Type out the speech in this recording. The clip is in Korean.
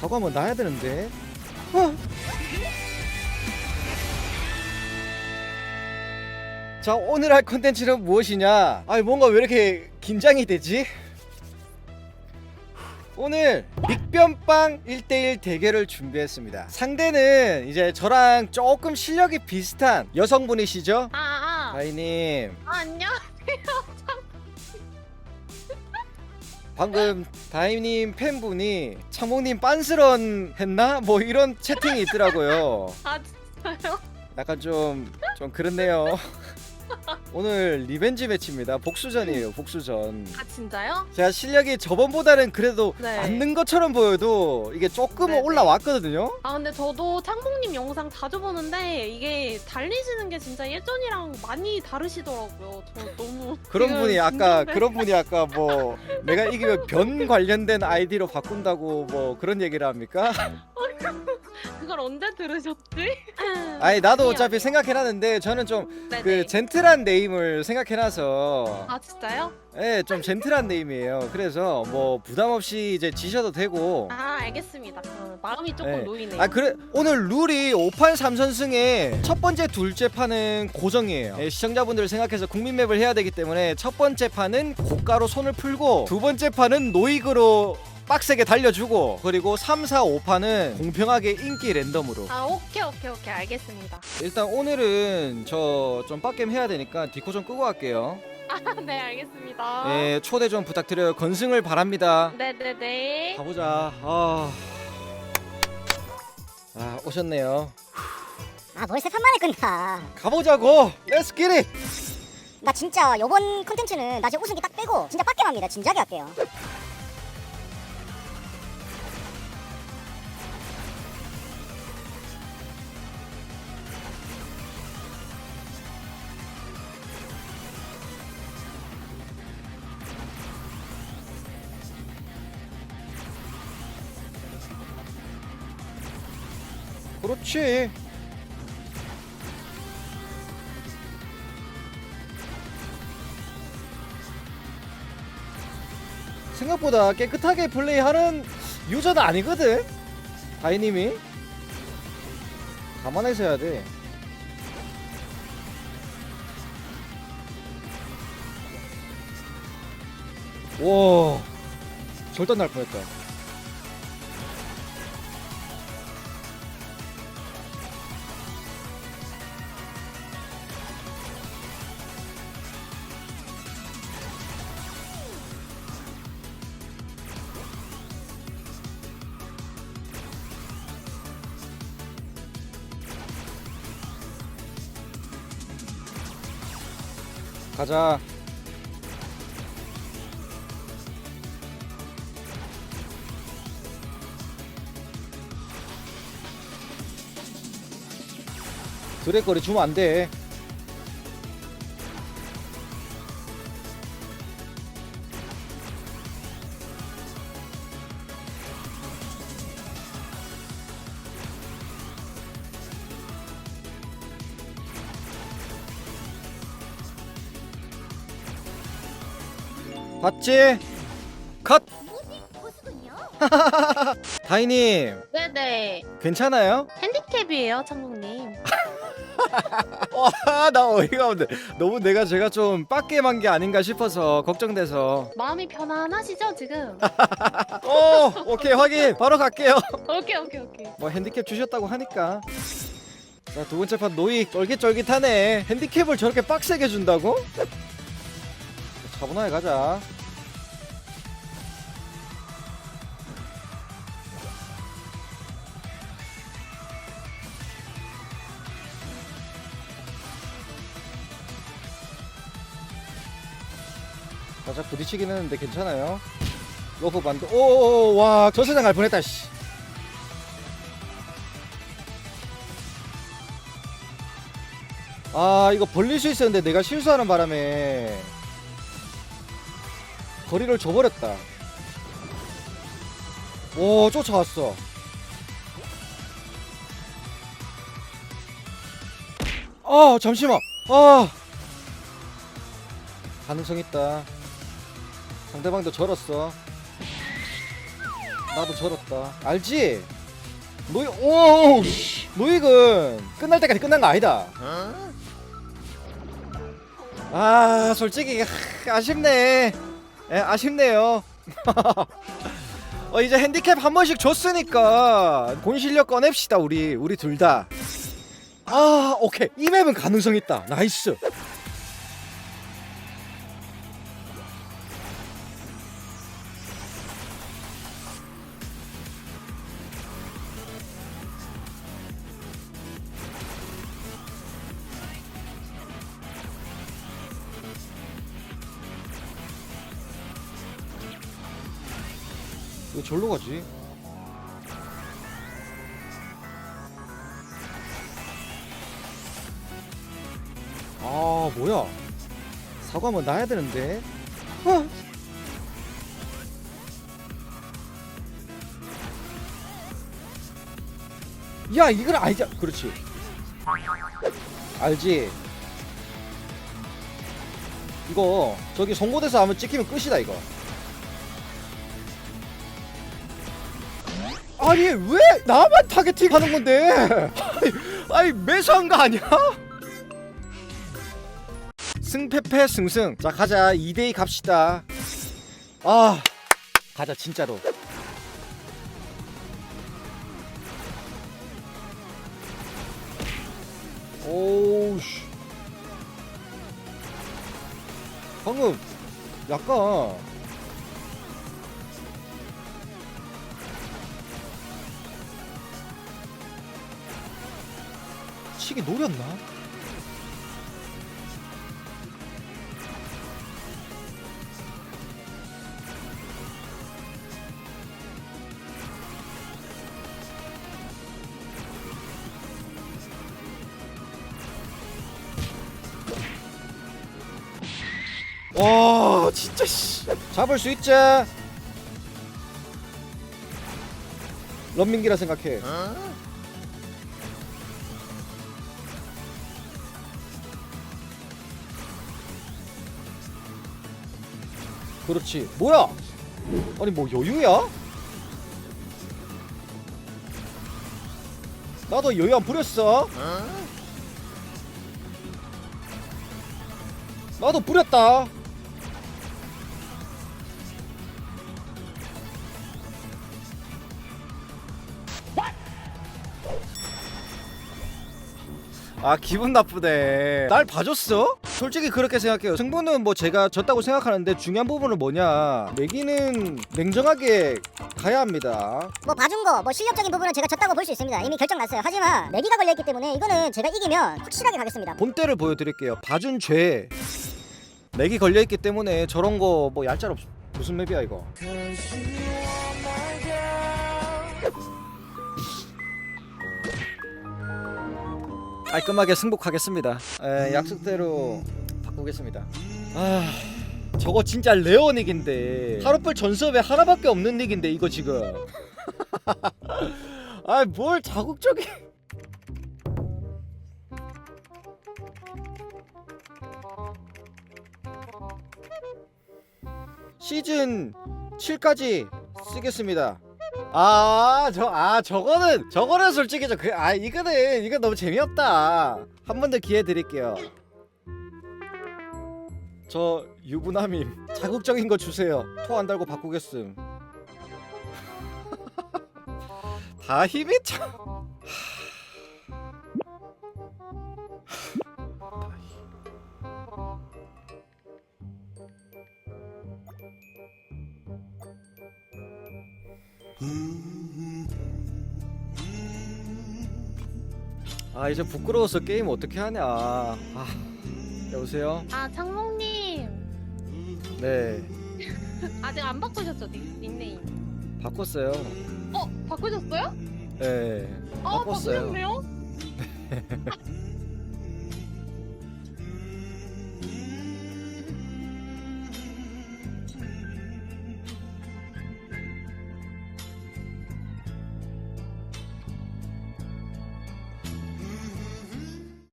사고 한번 나야 되는데. 어. 자 오늘 할 컨텐츠는 무엇이냐? 아니 뭔가 왜 이렇게 긴장이 되지? 오늘 믹변빵 1대1 대결을 준비했습니다. 상대는 이제 저랑 조금 실력이 비슷한 여성분이시죠? 아, 아, 다이님 아 안녕. 방금 다이님 팬분이 창몽님 빤스런 했나? 뭐 이런 채팅이 있더라고요. 아 진짜요? 약간 좀, 좀 그렇네요. 오늘 리벤지 매치입니다. 복수전이에요, 복수전. 아 진짜요? 제가 실력이 저번보다는 그래도 네. 맞는 것처럼 보여도 이게 조금은 네네. 올라왔거든요. 아 근데 저도 창봉님 영상 자주 보는데 이게 달리시는 게 진짜 예전이랑 많이 다르시더라고요. 저 너무 그런 지금 분이 아까. 그런 분이 아까 뭐 내가 이기면 변 관련된 아이디로 바꾼다고 뭐 그런 얘기를 합니까? 그걸 언제 들으셨지? 아니 나도 어차피. 생각해놨는데 저는 좀 네네. 그 젠틀한 네임을 생각해놔서 아 진짜요? 예, 좀 젠틀한 네임이에요. 그래서 뭐 부담 없이 이제 지셔도 되고. 아 알겠습니다. 그럼 마음이 조금 네. 놓이네요. 아 그래 오늘 룰이 5판 3선승에 첫 번째 둘째 판은 고정이에요. 예, 시청자분들을 생각해서 국민맵을 해야 되기 때문에 첫 번째 판은 고가로 손을 풀고 두 번째 판은 노익으로 빡세게 달려주고 그리고 3, 4, 5판은 공평하게 인기 랜덤으로. 아 오케이 오케이 오케이. 알겠습니다. 일단 오늘은 저 좀 빡겜 해야 되니까 디코 좀 끄고 갈게요. 아네 알겠습니다. 예 초대 좀 부탁드려요. 건승을 바랍니다. 네네네. 가보자. 아, 아 오셨네요. 아 벌써 3만에 끝나 가보자고. 렛츠 기릿 나 진짜 요번 컨텐츠는 나 지금 우승기 딱 빼고 진짜 빡게 합니다. 진작에 할게요 그렇지. 생각보다 깨끗하게 플레이하는 유저는 아니거든. 다이님이. 감안해서 해야 돼. 와, 절단 날 뻔했다. 가자. 드랙거리 주면 안 돼. 봤지? 컷! 다이님 네네. 괜찮아요? 핸디캡이에요 창봉님. 와, 나 어이가 없네. 너무 내가 제가 좀 빡겜한 게 아닌가 싶어서 걱정돼서. 마음이 편안하시죠 지금? 오, 오케이 확인. 바로 갈게요. 오케이 오케이 오케이. 뭐 핸디캡 주셨다고 하니까. 자, 두 번째 판 노익 쫄깃쫄깃하네. 핸디캡을 저렇게 빡세게 준다고? 차분하게 가자. 살짝 부딪히긴 했는데 괜찮아요. 로프 반도. 오오오 와 저세상 갈 뻔했다 씨. 아 이거 벌릴 수 있었는데 내가 실수하는 바람에 거리를 줘버렸다. 오 쫓아왔어. 아 잠시만. 아 가능성 있다. 상대방도 절었어. 나도 절었다. 알지? 노이 오 노익은 끝날 때까지 끝난 거 아니다. 아 솔직히 하, 아쉽네. 예, 아쉽네요. 어 이제 핸디캡 한 번씩 줬으니까 본 실력 꺼냅시다 우리 우리 둘 다 아 오케이. 이 맵은 가능성 있다. 나이스 왜 절로 가지? 아 뭐야? 사과 한번 놔야 되는데. 아. 야 이걸 알자 그렇지. 알지? 이거 저기 송곳에서 한번 찍히면 끝이다 이거 아니 왜 나만 타겟팅 하는 건데? 아니, 매수한 거 아니야? 승패패 승승. 자 가자. 2대2 갑시다. 아 가자 진짜로. 오우씨. 방금 약간 치기 노렸나? 와 진짜 씨. 잡을 수 있지? 런민기라 생각해 그렇지. 뭐야? 아니 뭐 여유야? 나도 여유 안 부렸어. 나도 부렸다. 아 기분 나쁘네. 날 봐줬어? 솔직히 그렇게 생각해요 승부는 뭐 제가 졌다고 생각하는데 중요한 부분은 뭐냐 내기는 냉정하게 가야 합니다 뭐 봐준 거, 뭐 실력적인 부분은 제가 졌다고 볼 수 있습니다. 이미 결정 났어요. 하지만 내기가 걸려있기 때문에 이거는 제가 이기면 확실하게 가겠습니다. 본때를 보여드릴게요 봐준 죄 내기 걸려있기 때문에 저런 거 뭐 얄짤 없 무슨 맵이야 이거 깔끔하게 승복하겠습니다. 에, 약속대로 바꾸겠습니다. 아 저거 진짜 레어 닉인데. 하루빨 전섭에 하나밖에 없는 닉인데 이거 지금. 아 뭘 자국적이 시즌 7까지 쓰겠습니다. 아, 저, 아, 저거는, 저거는 솔직히 저, 그, 아, 이거는, 이거 너무 재미없다. 한 번 더 기회 드릴게요. 저, 유부남임, 자극적인 거 주세요. 토 안 달고 바꾸겠음. 다 힘이 참. 아, 이제 부끄러워서 게임 어떻게 하냐. 아, 여보세요? 아 창몽님 네, 아직 안 바꾸셨죠 닉, 닉네임? 바꿨어요. 어 바꾸셨어요? 네, 어 바꿨어요. 바꾸셨네요?